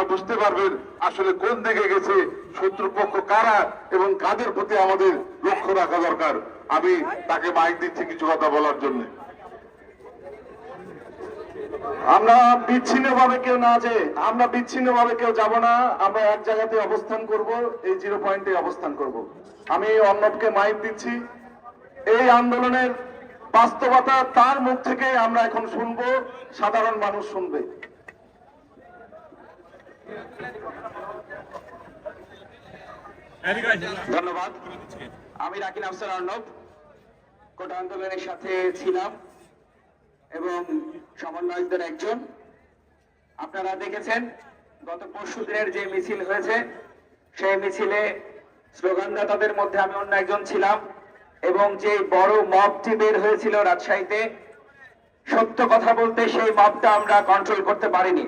আপনারা বুঝতে পারবেন আসলে কোন দিকে গেছে, শত্রুপক্ষ কারা এবং কাদের প্রতি আমাদের লক্ষ্য রাখা দরকার। আমি তাকে মাইক দিচ্ছি কিছু কথা বলার জন্য। আমরা বিচ্ছিন্ন ভাবে কেউ না যে, আমরা বিচ্ছিন্ন ভাবে কেউ যাব না, আমরা এক জায়গাতে অবস্থান করব, এই জিরো পয়েন্টে অবস্থান করব। আমি অর্ণবকে মাইক দিচ্ছি। এই আন্দোলনের বাস্তবতা তার মুখ থেকে আমরা এখন শুনব, সাধারণ মানুষ শুনবে। ধন্যবাদ। আমি রাকিন আফসার অর্ণব কোটা আন্দোলনের সাথে ছিলাম এবং সমন্বয়কদের একজন। আপনারা দেখেছেন, গত পরশু দিনের যে মিছিল হয়েছে, সেই মিছিলে স্লোগানদাতাদের মধ্যে আমি অন্য একজন ছিলাম এবং যে বড় মবটি বের হয়েছিল রাজশাহীতে, সত্য কথা বলতে সেই মবটা আমরা কন্ট্রোল করতে পারিনি।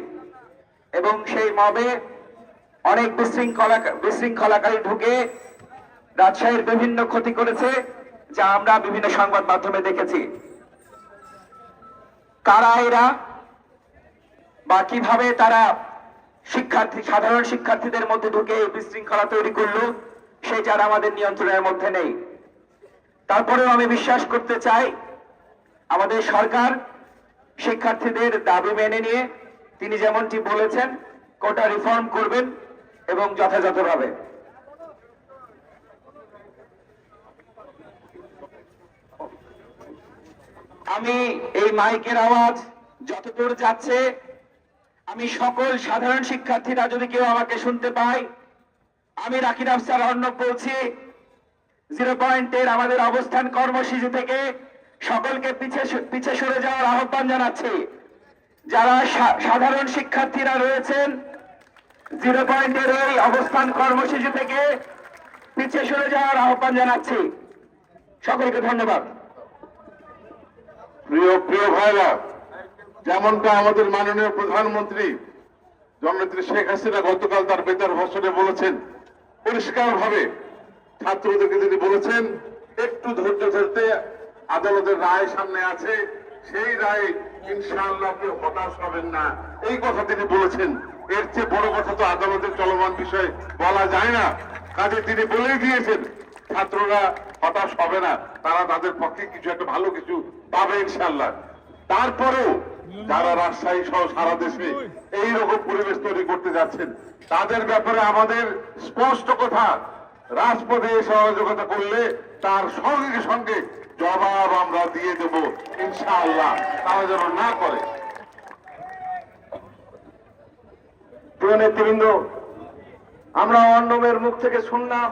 এবং সেই মবে অনেক বিশৃঙ্খলা, বিশৃঙ্খলাকারী ঢুকে রাজশাহীর বিভিন্ন ক্ষতি করেছে, যা আমরা বিভিন্ন সংবাদ মাধ্যমে দেখেছি। কারা এরা? বা কীভাবে তারা শিক্ষার্থী, সাধারণ শিক্ষার্থীদের মধ্যে ঢুকে এই বিশৃঙ্খলা তৈরি করল সেই যারা আমাদের নিয়ন্ত্রণের মধ্যে নেই। তারপরেও আমি বিশ্বাস করতে চাই, আমাদের সরকার শিক্ষার্থীদের দাবি মেনে নিয়ে তিনি যেমনটি বলেছেন, কোটা রিফর্ম করবেন এবং যথাযথভাবে। আমি এই মাইকের আওয়াজ যতদূর যাচ্ছে, আমি সকল সাধারণ শিক্ষার্থীরা যদি কেউ আমাকে শুনতে পায়, আমি রাকিব আফসার অর্ণব বলছি, জিরো পয়েন্টের আমাদের অবস্থান কর্মসূচি থেকে সকলকে পিছে পিছে সরে যাওয়ার আহ্বান জানাচ্ছি। যারা সাধারণ শিক্ষার্থীরা রয়েছেন জিরো পয়েন্টের এই অবস্থান কর্মসূচি থেকে পিছিয়ে সরে যাওয়ার আহ্বান জানাচ্ছি। সকলকে ধন্যবাদ। প্রিয় প্রিয় ভাইরা, যেমনটা আমাদের মাননীয় প্রধানমন্ত্রী জননেত্রী শেখ হাসিনা গতকাল তার বেতার ভাষণে বলেছেন পরিষ্কার ভাবে ছাত্রদেরকে তিনি বলেছেন, একটু ধৈর্য ধরতে আদালতের রায় সামনে আছে, সেই রায়ে ইনশাআল্লাহ আপনি হতাশ হবেন না। এই কথা তিনি বলেছেন। এর চেয়ে বড় কথা তো আদালতের চলমান বিষয় বলা যায় না। কাজে তিনি বলেই দিয়েছেন, ছাত্ররা হতাশ হবে না, তারা তাদের পক্ষে কিছু একটা ভালো কিছু পাবে ইনশাল্লাহ তারপরেও যারা রাজশাহী সহ সারা দেশে এইরকম পরিবেশ তৈরি করতে যাচ্ছেন, তাদের ব্যাপারে আমাদের স্পষ্ট কথা, রাজপথে সহযোগিতা করলে তার সঙ্গে সঙ্গে জবাব আমরা দিয়ে দেব ইনশাআল্লাহ। তারা যেন না করে। প্রিয় নেতৃবৃন্দ আমরা অন্যমের মুখ থেকে শুনলাম